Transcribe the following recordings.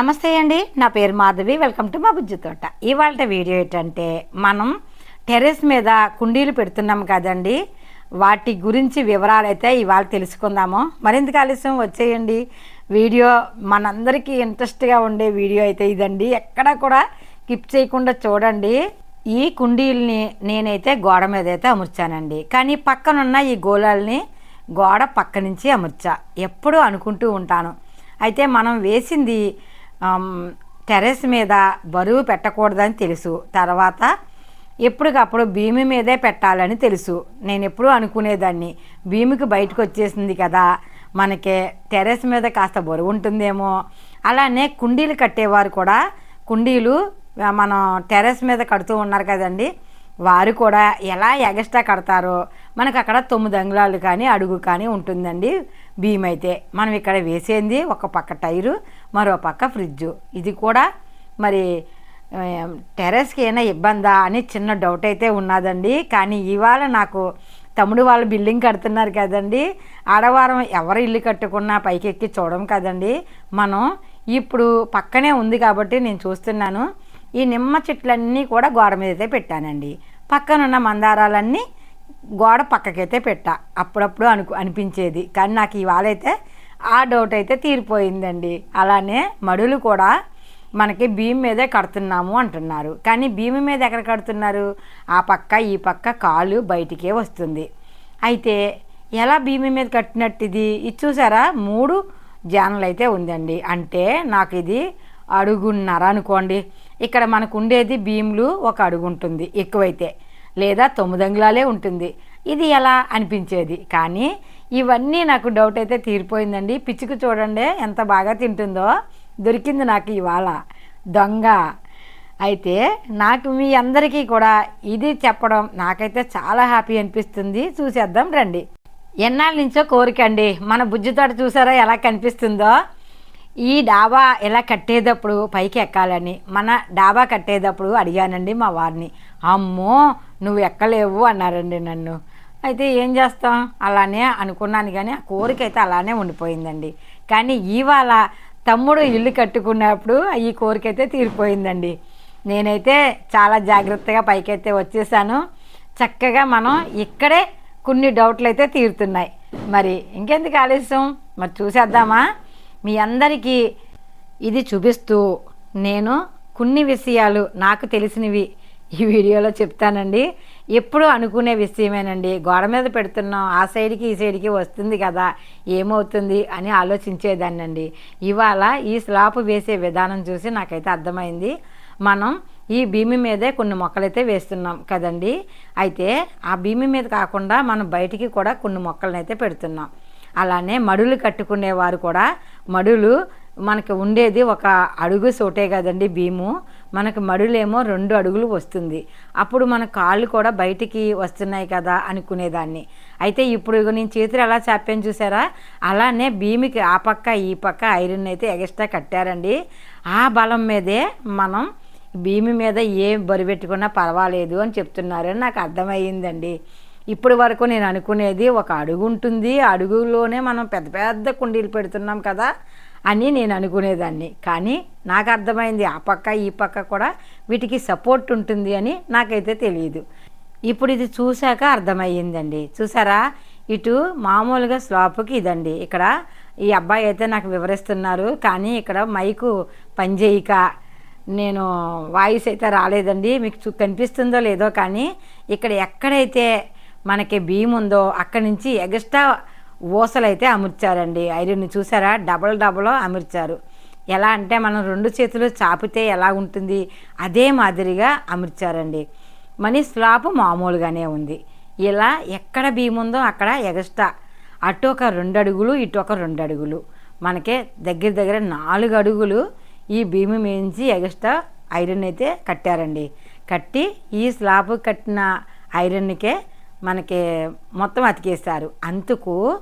నమస్తే అండి నా పేరు మాధవి వెల్కమ్ టు మా బుజ్జి తోట. ఇవాళ వీడియో ఏంటంటే మనం టెర్రస్ మీద కుండీలు పెడుతున్నాం కదండి వాటి గురించి వివరాలు అయితే ఇవాళ తెలుసుకుందాము. మరింత ఆలస్యం? వచ్చేయండి. వీడియో మనందరికీ ఇంట్రెస్ట్గా ఉండే వీడియో అయితే ఇదండి. ఎక్కడ కూడా కిప్ చేయకుండా చూడండి. ఈ కుండీల్ని నేనైతే గోడ మీద అయితే అమర్చానండి. కానీ పక్కనున్న ఈ గోళాలని గోడ పక్క నుంచి అమర్చా. ఎప్పుడూ అనుకుంటూ ఉంటాను. అయితే మనం వేసింది టెరెస్ మీద బరువు పెట్టకూడదని తెలుసు. తర్వాత ఎప్పటికప్పుడు భీమి మీదే పెట్టాలని తెలుసు. నేను ఎప్పుడూ అనుకునేదాన్ని. భీమికి బయటకు వచ్చేసింది కదా. మనకి టెర్రస్ మీద కాస్త బరువు ఉంటుందేమో. అలానే కుండీలు కట్టేవారు కూడా. కుండీలు మనం టెర్రస్ మీద కడుతూ ఉన్నారు కదండి. వారు కూడా ఎలా ఎగస్ట్రా కడతారో మనకు అక్కడ తొమ్మిది అంగుళాలు కానీ అడుగు కానీ ఉంటుందండి. భీమ్ అయితే మనం ఇక్కడ వేసేది ఒక పక్క టైరు మరో పక్క ఫ్రిడ్జ్. ఇది కూడా మరి టెరెస్కి టెర్రస్కి ఏమైనా ఇబ్బందా అని చిన్న డౌట్ అయితే ఉన్నదండి. కానీ ఇవాళ నాకు తమ్ముడు వాళ్ళు బిల్డింగ్ కడుతున్నారు కదండి. ఆడవారం ఎవరు ఇల్లు కట్టుకున్నా పైకెక్కి చూడడం కదండి. మనం ఇప్పుడు పక్కనే ఉంది కాబట్టి నేను చూస్తున్నాను. ఈ నిమ్మ చెట్లన్నీ కూడా గోడ మీద అయితే పెట్టానండి. పక్కనున్న మందారాలన్నీ గోడ పక్కకైతే పెట్టా. అప్పుడప్పుడు అను అనిపించేది. కానీ నాకు ఇవాళైతే ఆ డౌట్ అయితే తీరిపోయిందండి. అలానే మడులు కూడా మనకి భీమ్ మీదే కడుతున్నాము అంటున్నారు. కానీ భీమి మీద ఎక్కడ కడుతున్నారు? ఆ పక్క ఈ పక్క కాలు బయటికే వస్తుంది. అయితే ఎలా భీమి మీద కట్టినట్టు ఇది ఇది చూసారా? మూడు జానలు అయితే ఉందండి. అంటే నాకు ఇది అడుగున్నర అనుకోండి. ఇక్కడ మనకు ఉండేది భీములు ఒక అడుగు ఉంటుంది ఎక్కువైతే. లేదా తొమ్మిదంగులాలే ఉంటుంది. ఇది ఎలా అనిపించేది? కానీ ఇవన్నీ నాకు డౌట్ అయితే తీరిపోయిందండి. పిచ్చుకు చూడండి ఎంత బాగా తింటుందో దొరికింది నాకు ఇవాళ. దొంగ. అయితే నాకు మీ అందరికీ కూడా ఇది చెప్పడం నాకైతే చాలా హ్యాపీ అనిపిస్తుంది. చూసేద్దాం రండి. ఎన్నాళ్ళ నుంచో కోరిక అండి. మన బుజ్జి తోట చూసారా ఎలా కనిపిస్తుందో? ఈ డాబా ఎలా కట్టేటప్పుడు పైకి ఎక్కాలని మన డాబా కట్టేటప్పుడు అడిగానండి మా వారిని. అమ్మో! నువ్వు ఎక్కలేవు అన్నారండి నన్ను. అయితే ఏం చేస్తాం? అలానే అనుకున్నాను కానీ ఆ కోరిక అయితే అలానే ఉండిపోయిందండి. కానీ ఇవాళ తమ్ముడు ఇల్లు కట్టుకున్నప్పుడు ఈ కోరిక అయితే తీరిపోయిందండి. నేనైతే చాలా జాగ్రత్తగా పైకైతే వచ్చేసాను. చక్కగా మనం ఇక్కడే కొన్ని డౌట్లు అయితే తీరుతున్నాయి. మరి ఇంకెందుకు ఆలస్యం? మరి చూసేద్దామా? మీ అందరికీ ఇది చూపిస్తూ నేను కొన్ని విషయాలు నాకు తెలిసినవి ఈ వీడియోలో చెప్తానండి. ఎప్పుడు అనుకునే విషయమేనండి. గోడ మీద పెడుతున్నాం ఆ సైడ్కి ఈ సైడ్కి వస్తుంది కదా ఏమవుతుంది అని ఆలోచించేదాన్నండి. ఇవాళ ఈ స్లాబ్ వేసే విధానం చూసి నాకైతే అర్థమైంది. మనం ఈ భీమి మీదే కొన్ని మొక్కలైతే వేస్తున్నాం కదండి. అయితే ఆ భీమి మీద కాకుండా మనం బయటికి కూడా కొన్ని మొక్కలను అయితే పెడుతున్నాం. అలానే మడులు కట్టుకునేవారు కూడా మడులు మనకి ఉండేది ఒక అడుగు సోటే కదండి భీము. మనకు మడులేమో రెండు అడుగులు వస్తుంది. అప్పుడు మన కాళ్ళు కూడా బయటికి వస్తున్నాయి కదా అనుకునేదాన్ని. అయితే ఇప్పుడు నేను చేతులు ఎలా చాపాను చూసారా? అలానే భీమికి ఆ పక్క ఈ పక్క ఐరన్ అయితే ఎగస్ట్రా కట్టారండి. ఆ బలం మీదే మనం భీమి మీద ఏ బరి పెట్టుకున్నా పర్వాలేదు అని చెప్తున్నారని నాకు అర్థమయ్యిందండి. ఇప్పటి వరకు నేను అనుకునేది ఒక అడుగు ఉంటుంది. ఆ అడుగులోనే మనం పెద్ద పెద్ద కుండీలు పెడుతున్నాం కదా. అని నేను అనుకునేదాన్ని. కానీ నాకు అర్థమైంది ఆ పక్క ఈ పక్క కూడా వీటికి సపోర్ట్ ఉంటుంది అని నాకైతే తెలియదు ఇప్పుడు ఇది చూశాక అర్థమయ్యిందండి. చూసారా? ఇటు మామూలుగా స్లాప్కి ఇదండి. ఇక్కడ ఈ అబ్బాయి అయితే నాకు వివరిస్తున్నారు. కానీ ఇక్కడ మైకు పనిచేయక నేను వాయిస్ అయితే రాలేదండి. మీకు చూ కనిపిస్తుందో లేదో కానీ ఇక్కడ ఎక్కడైతే మనకి భీమ్ ఉందో అక్కడి నుంచి ఎగస్ట్రా ఊసలైతే అమర్చారండి. ఐరన్ చూసారా? డబల్ డబల్ అమర్చారు. ఎలా అంటే మనం రెండు చేతులు చాపితే ఎలా ఉంటుంది? అదే మాదిరిగా అమర్చారండి. మనీ స్లాబ్ మామూలుగానే ఉంది. ఇలా ఎక్కడ భీముందో అక్కడ ఎగస్ట్రా అటు ఒక రెండు అడుగులు ఇటు ఒక రెండు అడుగులు మనకే దగ్గర దగ్గర నాలుగు అడుగులు ఈ భీము మించి ఎగస్ట్రా ఐరన్ అయితే కట్టారండి. కట్టి ఈ స్లాబ్ కట్టిన ఐరన్కే మనకి మొత్తం అతికేస్తారు అందుకు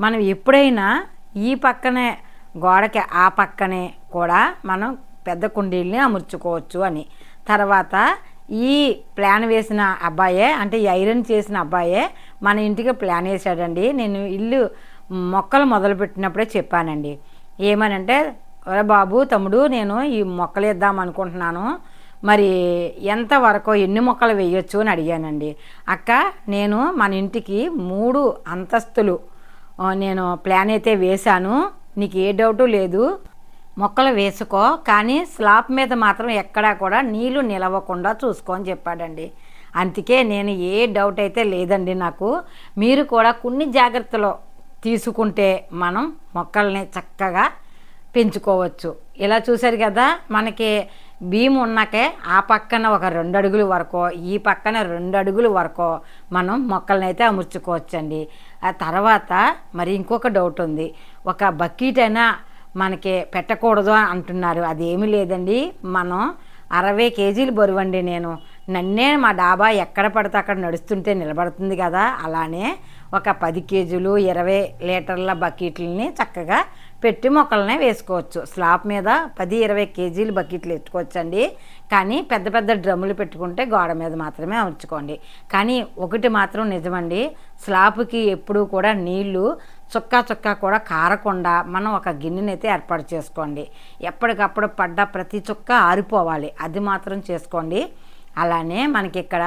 మనం ఎప్పుడైనా ఈ పక్కనే గోడకి ఆ పక్కనే కూడా మనం పెద్ద కుండీల్ని అమర్చుకోవచ్చు అని. తర్వాత ఈ ప్లాన్ వేసిన అబ్బాయే అంటే ఈ ఐరన్ చేసిన అబ్బాయే మన ఇంటికి ప్లాన్ వేసాడండి నేను ఇల్లు మొక్కలు మొదలుపెట్టినప్పుడే చెప్పానండి. ఏమనంటే ఒరే బాబు తమ్ముడు నేను ఈ మొక్కలు ఇద్దాం అనుకుంటున్నాను. మరి ఎంతవరకు ఎన్ని మొక్కలు వేయొచ్చు? అని అడిగానండి. అక్క నేను మన ఇంటికి మూడు అంతస్తులు నేను ప్లాన్ అయితే వేశాను. నీకు ఏ డౌటు లేదు. మొక్కలు వేసుకో కానీ స్లాబ్ మీద మాత్రం ఎక్కడా కూడా నీళ్ళు నిలవకుండా చూసుకో అని చెప్పాడండి. అందుకే నేను ఏ డౌట్ అయితే లేదండి నాకు. మీరు కూడా కొన్ని జాగ్రత్తలు తీసుకుంటే మనం మొక్కల్ని చక్కగా పెంచుకోవచ్చు. ఇలా చూశారు కదా మనకి బియ్యం ఉన్నాకే ఆ పక్కన ఒక రెండు అడుగుల వరకు ఈ పక్కన రెండు అడుగుల వరకు మనం మొక్కలనైతే అయితే అమర్చుకోవచ్చండి. ఆ తర్వాత మరి ఇంకొక డౌట్ ఉంది. ఒక బకెట్ అయినా మనకి పెట్టకూడదు అని అంటున్నారు. అది ఏమీ లేదండి. మనం అరవై కేజీలు బరువండి నేను. నన్నే మా డాబా ఎక్కడ పడితే అక్కడ నడుస్తుంటే నిలబడుతుంది కదా. అలానే ఒక పది కేజీలు ఇరవై లీటర్ల బకెట్లని చక్కగా పెట్టి మొక్కలనే వేసుకోవచ్చు. స్లాబ్ మీద పది ఇరవై కేజీలు బకెట్లు ఎత్తుకోవచ్చండి. కానీ పెద్ద పెద్ద డ్రమ్ములు పెట్టుకుంటే గోడ మీద మాత్రమే ఉంచుకోండి కానీ ఒకటి మాత్రం నిజమండి స్లాబ్కి ఎప్పుడూ కూడా నీళ్ళు చుక్క చుక్క కూడా కారకుండా మనం ఒక గిన్నెనైతే ఏర్పాటు చేసుకోండి. ఎప్పటికప్పుడు పడ్డ ప్రతి చుక్క ఆరిపోవాలి. అది మాత్రం చేసుకోండి. అలానే మనకి ఇక్కడ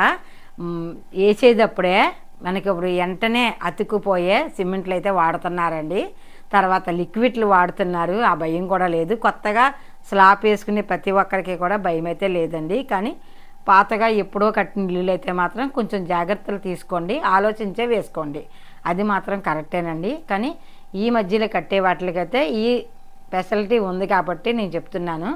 వేసేటప్పుడే మనకి ఇప్పుడు వెంటనే అతుక్కుపోయే సిమెంట్లు అయితే వాడుతున్నారండి. తర్వాత లిక్విడ్లు వాడుతున్నారు. ఆ భయం కూడా లేదు. కొత్తగా స్లాబ్ వేసుకునే ప్రతి ఒక్కరికి కూడా భయం అయితే లేదండి. కానీ పాతగా ఎప్పుడో కట్టిన ఇల్లులు అయితే మాత్రం కొంచెం జాగ్రత్తలు తీసుకోండి. ఆలోచించే వేసుకోండి. అది మాత్రం కరెక్టేనండి. కానీ ఈ మధ్యలో కట్టే వాటికైతే ఈ ఫెసిలిటీ ఉంది కాబట్టి నేను చెప్తున్నాను.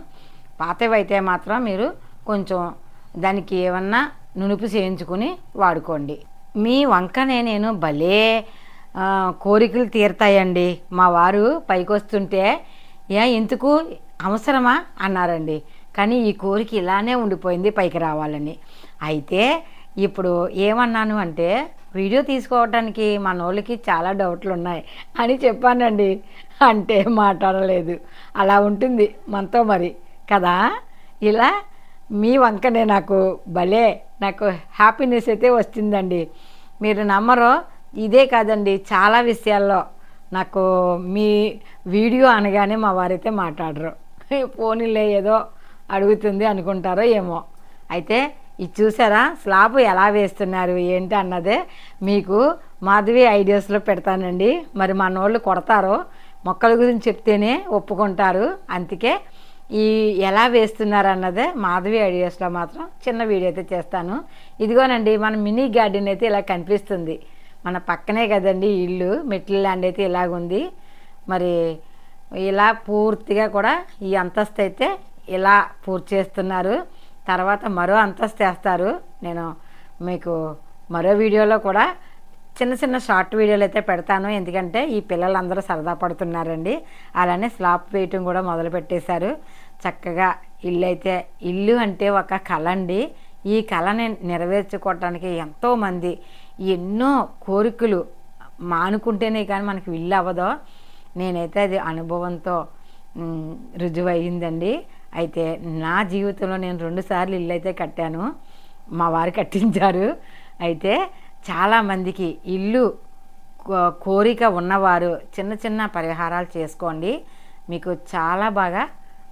పాతవి అయితే మాత్రం మీరు కొంచెం దానికి ఏమన్నా నునుపు చేయించుకుని వాడుకోండి. మీ వంకనే నేను భలే కోరికలు తీరుతాయండి. మా వారు పైకొస్తుంటే ఏ ఎందుకు? అవసరమా? అన్నారండి. కానీ ఈ కోరిక ఇలానే ఉండిపోయింది పైకి రావాలని. అయితే ఇప్పుడు ఏమన్నాను అంటే వీడియో తీసుకోవడానికి మన వాళ్ళకి చాలా డౌట్లు ఉన్నాయి అని చెప్పానండి. అంటే మాట్లాడలేదు. అలా ఉంటుంది మనతో మరి. కదా? ఇలా మీ వంకనే నాకు భలే నాకు హ్యాపీనెస్ అయితే వచ్చిందండి మీరు నమ్మరో ఇదే కాదండి చాలా విషయాల్లో నాకు మీ వీడియో అనగానే మా వారైతే మాట్లాడరు. పోనీలే ఏదో అడుగుతుంది అనుకుంటారో ఏమో. అయితే ఇది చూసారా? స్లాబ్ ఎలా వేస్తున్నారు ఏంటి అన్నదే మీకు మాధవి ఐడియాస్లో పెడతానండి. మరి మన వాళ్ళు మొక్కల గురించి చెప్తేనే ఒప్పుకుంటారు. అందుకే ఈ ఎలా వేస్తున్నారు అన్నదే మాధవి ఐడియాస్లో మాత్రం చిన్న వీడియో అయితే చేస్తాను. ఇదిగోనండి మన మినీ గార్డెన్ అయితే ఇలా కనిపిస్తుంది. మన పక్కనే కదండి ఇల్లు. మెట్ల ల్యాండ్ అయితే ఇలాగుంది. మరి ఇలా పూర్తిగా కూడా ఈ అంతస్తు అయితే ఇలా పూర్తి చేస్తున్నారు. తర్వాత మరో అంతస్తు వేస్తారు. నేను మీకు మరో వీడియోలో కూడా చిన్న చిన్న షార్ట్ వీడియోలు అయితే పెడతాను. ఎందుకంటే ఈ పిల్లలందరూ సరదా పడుతున్నారండి. అలానే స్లాప్ వేయటం కూడా మొదలు పెట్టేశారు. చక్కగా ఇల్లు అయితే ఇల్లు అంటే ఒక కళ అండి. ఈ కళని నెరవేర్చుకోవటానికి ఎంతోమంది ఎన్నో కోరికలు మానుకుంటేనే కానీ మనకి వీళ్ళు అవ్వదో. నేనైతే అది అనుభవంతో రుజువయ్యిందండి. అయితే నా జీవితంలో నేను రెండుసార్లు ఇల్లు అయితే కట్టాను. మా వారు కట్టించారు. అయితే చాలామందికి ఇల్లు కో- కోరిక ఉన్నవారు చిన్న చిన్న పరిహారాలు చేసుకోండి. మీకు చాలా బాగా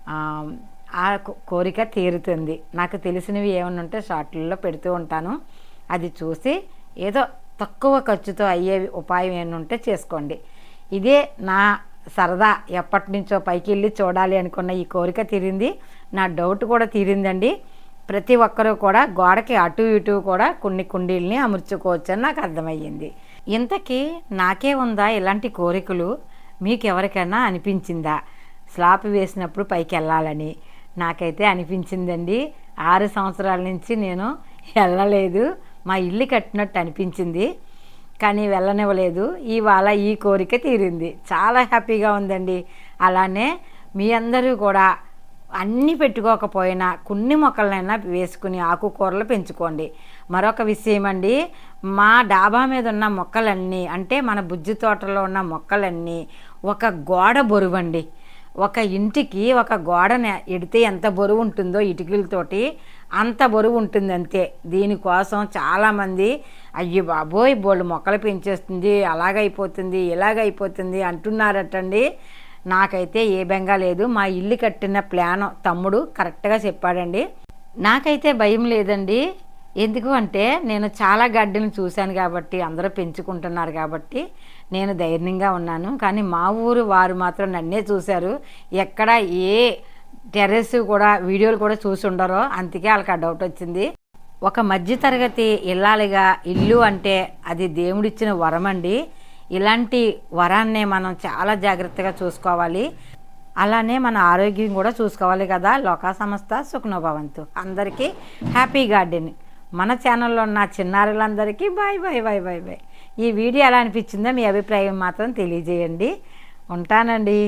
ఆ, కోరిక తీరుతుంది. నాకు తెలిసినవి ఏమైనా ఉంటే షార్ట్లలో పెడుతూ ఉంటాను. అది చూసి ఏదో తక్కువ ఖర్చుతో అయ్యే ఉపాయం ఏమైనా ఉంటే చేసుకోండి. ఇదే నా సరదా. ఎప్పటి నుంచో పైకి వెళ్ళి చూడాలి అనుకున్న ఈ కోరిక తీరింది. నా డౌట్ కూడా తీరిందండి. ప్రతి ఒక్కరూ కూడా గోడకి అటు ఇటు కూడా కొన్ని కుండీల్ని అమర్చుకోవచ్చని నాకు అర్థమయ్యింది. ఇంతకీ నాకే ఉందా ఇలాంటి కోరికలు? మీకు ఎవరికైనా అనిపించిందా? స్లాబ్ వేసినప్పుడు పైకి వెళ్ళాలని నాకైతే అనిపించిందండి. ఆరు సంవత్సరాల నుంచి నేను వెళ్ళలేదు మా ఇల్లు కట్టినట్టు అనిపించింది కానీ వెళ్ళనివ్వలేదు. ఇవాళ ఈ కోరిక తీరింది. చాలా హ్యాపీగా ఉందండి. అలానే మీ అందరూ కూడా అన్నీ పెట్టుకోకపోయినా కొన్ని మొక్కలనైనా వేసుకుని ఆకుకూరలు పెంచుకోండి. మరొక విషయం అండి మా డాబా మీద ఉన్న మొక్కలన్నీ అంటే మన బుజ్జి తోటలో ఉన్న మొక్కలన్నీ ఒక గోడ బరువండి. ఒక ఇంటికి ఒక గోడని ఎడితే ఎంత బరువు ఉంటుందో ఇటుకలతోటి అంత బరువు ఉంటుంది అంతే దీనికోసం చాలామంది అయ్యి బాబోయ్ బోళ్ళు మొక్కలు పెంచేస్తుంది అలాగైపోతుంది ఇలాగైపోతుంది అంటున్నారటండి. నాకైతే ఏ బెంగా లేదు. మా ఇల్లు కట్టిన ప్లాన్ తమ్ముడు కరెక్ట్గా చెప్పాడండి. నాకైతే భయం లేదండి. ఎందుకు అంటే నేను చాలా గడ్డిని చూశాను కాబట్టి అందరూ పెంచుకుంటున్నారు కాబట్టి నేను ధైర్యంగా ఉన్నాను. కానీ మా ఊరు వారు మాత్రం నన్నే చూశారు. ఎక్కడ ఏ టెర్రస్ కూడా వీడియోలు కూడా చూసి ఉండరో అందుకే వాళ్ళకి ఆ డౌట్ వచ్చింది. ఒక మధ్యతరగతి ఇల్లాలిగా ఇల్లు అంటే అది దేవుడిచ్చిన వరం అండి ఇలాంటి వరాన్నే మనం చాలా జాగ్రత్తగా చూసుకోవాలి. అలానే మన ఆరోగ్యం కూడా చూసుకోవాలి కదా. లోకా సంస్థ సుఖనోభవంతు అందరికీ హ్యాపీ గార్డెన్ మన ఛానల్లో ఉన్న చిన్నారులందరికీ bye bye bye bye bye. ఈ వీడియో ఎలా అనిపించిందో మీ అభిప్రాయం మాత్రం తెలియజేయండి. ఉంటానండి.